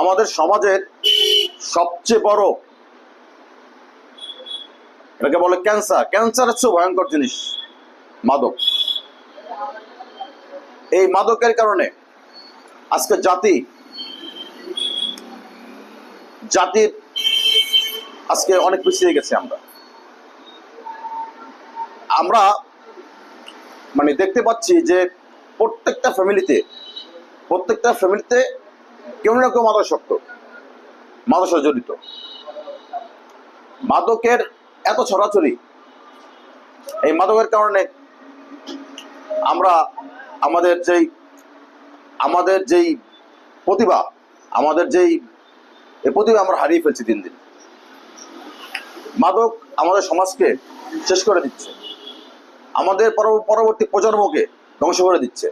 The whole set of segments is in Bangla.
আমাদের সমাজের সবচেয়ে বড় এটাকে বলে ক্যান্সার। ক্যান্সার হচ্ছে ভয়ঙ্কর জিনিস, মাদক। এই মাদকের কারণে আজকে জাতি, জাতির আজকে অনেক পিছিয়ে গেছে আমরা। আমরা মানে দেখতে পাচ্ছি যে প্রত্যেকটা ফ্যামিলিতে প্রত্যেকটা ফ্যামিলিতে কেউ না কেউ মাদকাসক্ত মাদকের জড়িত মাদকের এত ছড়াছড়ি, এই মাদকের কারণে আমরা আমাদের যেই আমাদের যেই প্রতিভা, আমাদের যেই প্রতিভা আমরা হারিয়ে ফেলছি দিন দিন। মাদক আমাদের সমাজকে শেষ করে দিচ্ছে। আমাদের পরবর্তী প্রজন্মকে ধ্বংস করে দিচ্ছে।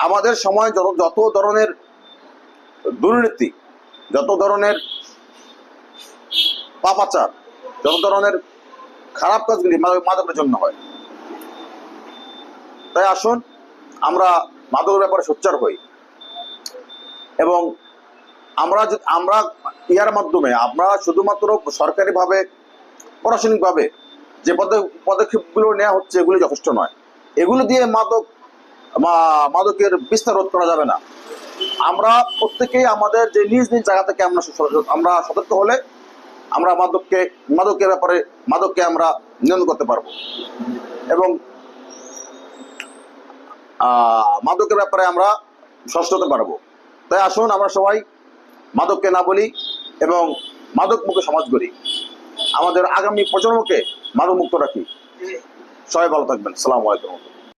আমাদের সময় যত যত ধরনের দুর্নীতি, যত ধরনের পাপাচার, যত ধরনের খারাপ কাজগুলি মাদক- মাদকের জন্য হয়। তাই আসুন, আমরা মাদকের ব্যাপারে সোচ্চার হই। এবং আমরা আমরা ইয়ার মাধ্যমে, আমরা শুধুমাত্র সরকারিভাবে, প্রশাসনিকভাবে যে পদে- পদক্ষেপগুলো নেওয়া হচ্ছে, এগুলি যথেষ্ট নয়। এগুলো দিয়ে মাদক মাদকের বিস্তার রোধ করা যাবে না। আমরা প্রত্যেকেই আমাদের যে নিজ নিজ জায়গা থেকে আমরা আমরা সতর্ক হলে আমরা মাদককে, মাদকের ব্যাপারে, মাদককে আমরা নিয়ন্ত্রণ করতে পারব। এবং মাদকের ব্যাপারে আমরা সচেতন হতে পারব। তাই আসুন আমরা সবাই মাদককে না বলি এবং মাদক মুখে সমাজ গড়ি। আমাদের আগামী প্রজন্মকে মাদক মুক্ত রাখি। সবাই ভালো থাকবেন। সালাম আলাইকুম।